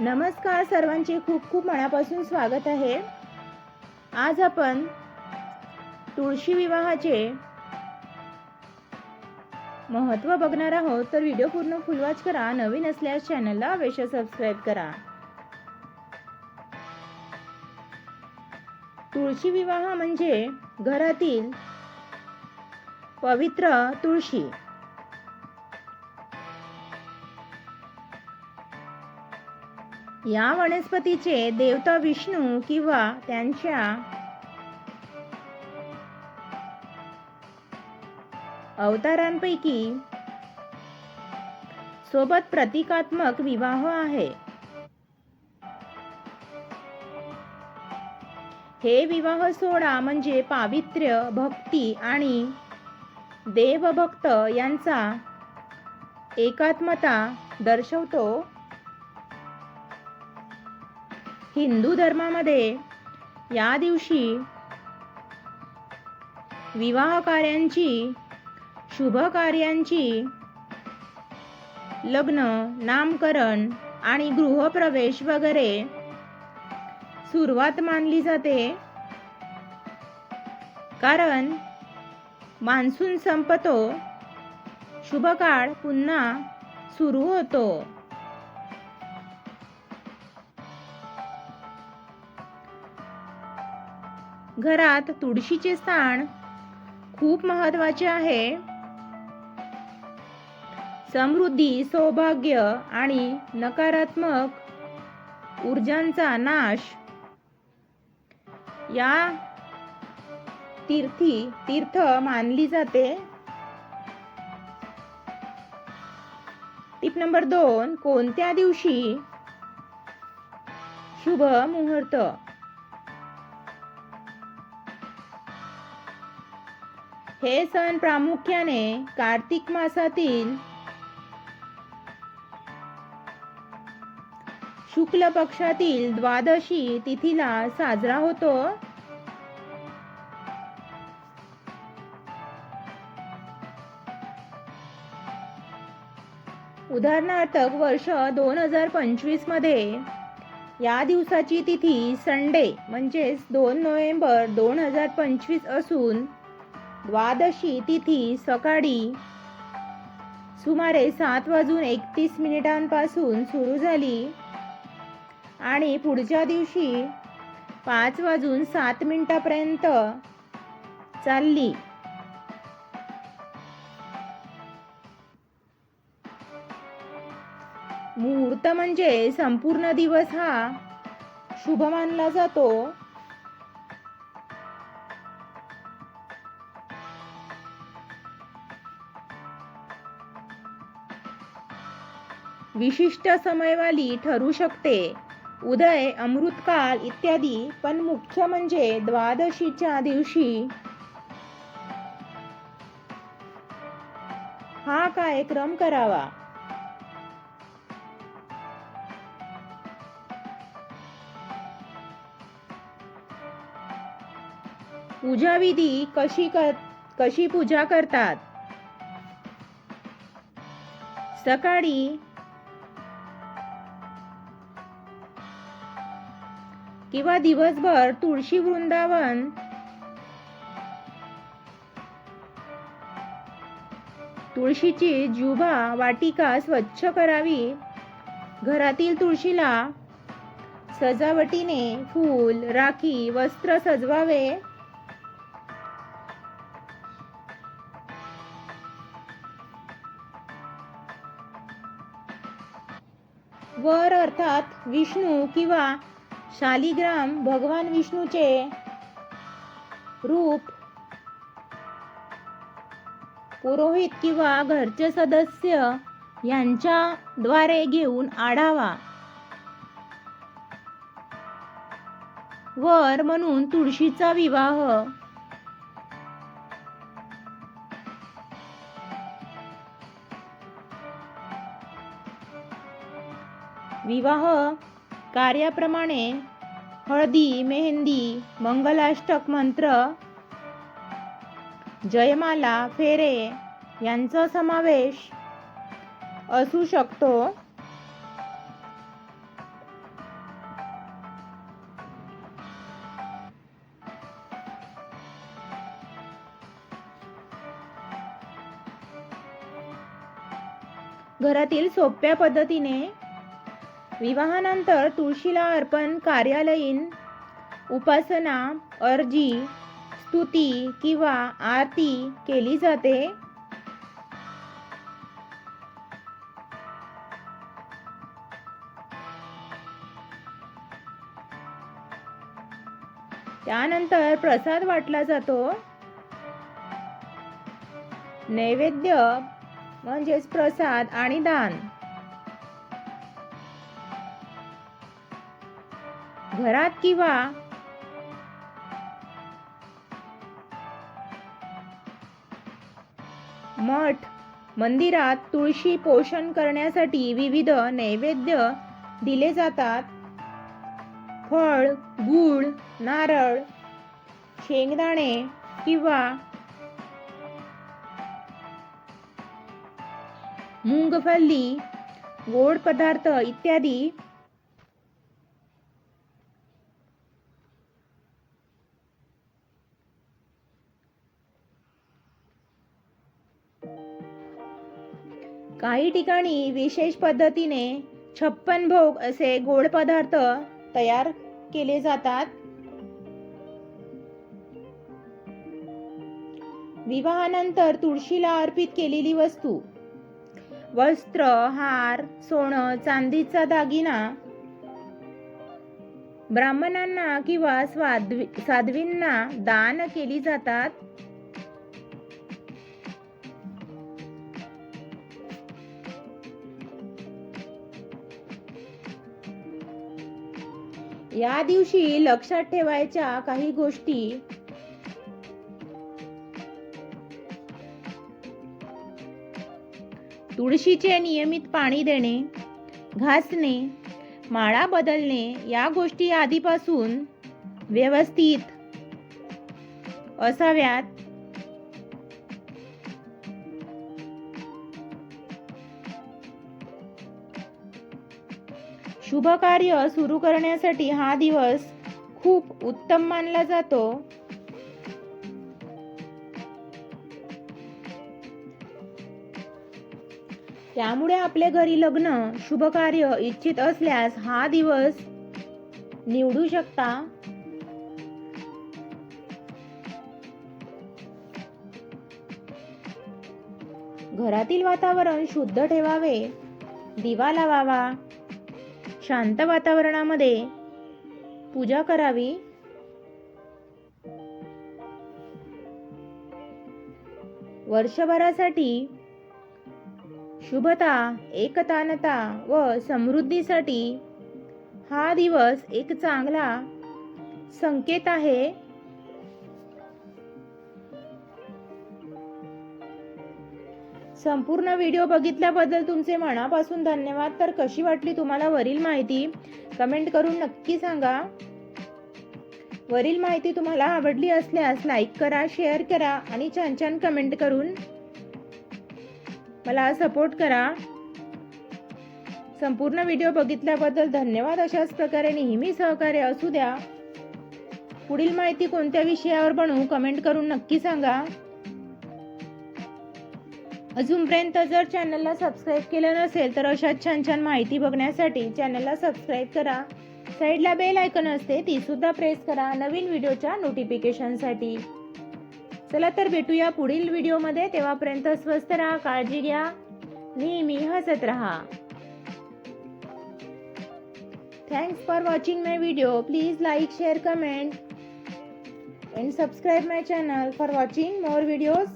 नमस्कार सर्वांचे खूप खूप मनापासून स्वागत आहे. आज आपण तुळशी विवाहाचे महत्त्व बघणार आहोत. तर व्हिडिओ पूर्ण फुलवाच करा नवीन असल्यास चॅनलला अवश्य सबस्क्राईब करा. तुळशी विवाह म्हणजे घरातील पवित्र तुळशी. या वनस्पतीचे देवता विष्णू किंवा त्यांच्या अवतारांपैकी सोबत प्रतिकात्मक विवाह आहे. हे विवाह सोहळा म्हणजे पावित्र्य भक्ती आणि देवभक्त यांचा एकात्मता दर्शवतो. हिंदू धर्मामध्ये या दिवशी विवाह कार्यांची शुभ कार्यांची लग्न नामकरण आणि गृहप्रवेश वगैरे सुरुवात मानली जाते. कारण मान्सून संपतो शुभ काळ पुन्हा सुरू होतो. घरात तुळशीचे स्थान खूप महत्त्वाचे आहे. समृद्धी सौभाग्य आणि नकारात्मक ऊर्जांचा नाश या तीर्थी तीर्थ मानली जाते. टिप नंबर दोन कोणत्या दिवशी शुभ मुहूर्त? हे सण प्रामुख्याने कार्तिक मासातील शुक्ल पक्षातील द्वादशी तिथीला साजरा होतो. उदाहरणार्थ वर्ष दोन हजार पंचवीसमध्ये या दिवसाची तिथी संडे म्हणजेच दोन नोव्हेंबर दोन हजार पंचवीस असून द्वादशी तिथी सकाळी सुमारे सात वाजून एकतीस मिनिटांपासून सुरू झाली. आणि पुढच्या दिवशी पाच वाजून सात मिनिटापर्यंत चालली. मुहूर्त म्हणजे संपूर्ण दिवस हा शुभ मानला जातो. विशिष्ट समयवाली ठरू शकते. उदय अमृतकाल इत्यादी. पण मुख्य म्हणजे द्वादशीच्या दिवशी. हा कार्यक्रम करावा? पूजा विधी कशी कर कशी पूजा करतात? सकाळी किंवा दिवसभर तुळशी वृंदावन तुळशीची जुभा वाटिका स्वच्छ करावी. घरातील तुळशीला सजावटीने फूल राखी वस्त्र सजवावे. वर अर्थात विष्णू किंवा शालिग्राम भगवान विष्णूचे रूप पुरोहित किंवा घरचे सदस्य यांच्याद्वारे घेऊन आढावा. वर म्हणून तुळशीचा विवाह. विवाह कार्याप्रमाणे हळदी मेहंदी मंगलाष्टक मंत्र जयमाला फेरे यांचा समावेश असू शकतो. घरातील सोप्या पद्धतीने विवाहानंतर तुळशीला अर्पण कार्यालयीन उपासना अर्जी स्तुती किंवा आरती केली जाते. त्यानंतर प्रसाद वाटला जातो. नैवेद्य म्हणजेच प्रसाद आणि दान. घरात किंवा मठ मंदिरात तुळशी पोषण करण्यासाठी विविध नैवेद्य दिले जातात. फळ गूळ नारळ शेंगदाणे किंवा मूंगफल्ली गोड पदार्थ इत्यादी काही ठिकाणी विशेष पद्धतीने छप्पन भोग असे गोड पदार्थ तयार केले जातात. विवाहानंतर तुळशीला अर्पित केलेली वस्तू. वस्त्र हार सोनं चांदीचा दागिना. ब्राह्मणांना किंवा साध्वींना दान केली जातात. या दिवशी लक्षात ठेवायच्या काही गोष्टी. तुळशीचे नियमित पाणी देणे घासणे माळा बदलणे या गोष्टी आधीपासून व्यवस्थित असाव्यात. शुभ कार्य सुरू करण्यासाठी हा दिवस खूप उत्तम मानला जातो. त्यामुळे आपल्या घरी लग्न शुभ कार्य इच्छित असल्यास हा दिवस निवडू शकता. घरातील वातावरण शुद्ध ठेवावे दिवा लावावा. शांत वातावरणामध्ये पूजा करावी. वर्षभरासाठी शुभता एकतानता व समृद्धीसाठी हा दिवस एक चांगला संकेत आहे. संपूर्ण व्हिडिओ बघितल्याबद्दल तुमचे मनापासून धन्यवाद. तर कशी वाटली तुम्हाला वरील माहिती? कमेंट करून नक्की सांगा. वरील माहिती तुम्हाला आवडली असल्यास लाईक करा शेअर करा आणि छान छान कमेंट करून मला सपोर्ट करा. संपूर्ण व्हिडिओ बघितल्याबद्दल धन्यवाद. अशाच प्रकारे नेहमी सहकार्य असू द्या. पुढील माहिती कोणत्या विषयावर बनवू कमेंट करून नक्की सांगा. अजूनपर्यंत जर चॅनलला सबस्क्राईब केलं नसेल तर अशाच छान छान माहिती बघण्यासाठी चॅनलला सबस्क्राईब करा. साईडला बेल आयकन असते ती सुद्धा प्रेस करा नवीन व्हिडिओच्या नोटिफिकेशनसाठी चला तर भेटूया पुढील व्हिडिओमध्ये तेव्हापर्यंत स्वस्त राहा काळजी घ्या. नेहमी हसत राहा. Thanks for watching my video please like share comment and subscribe my channel for watching more videos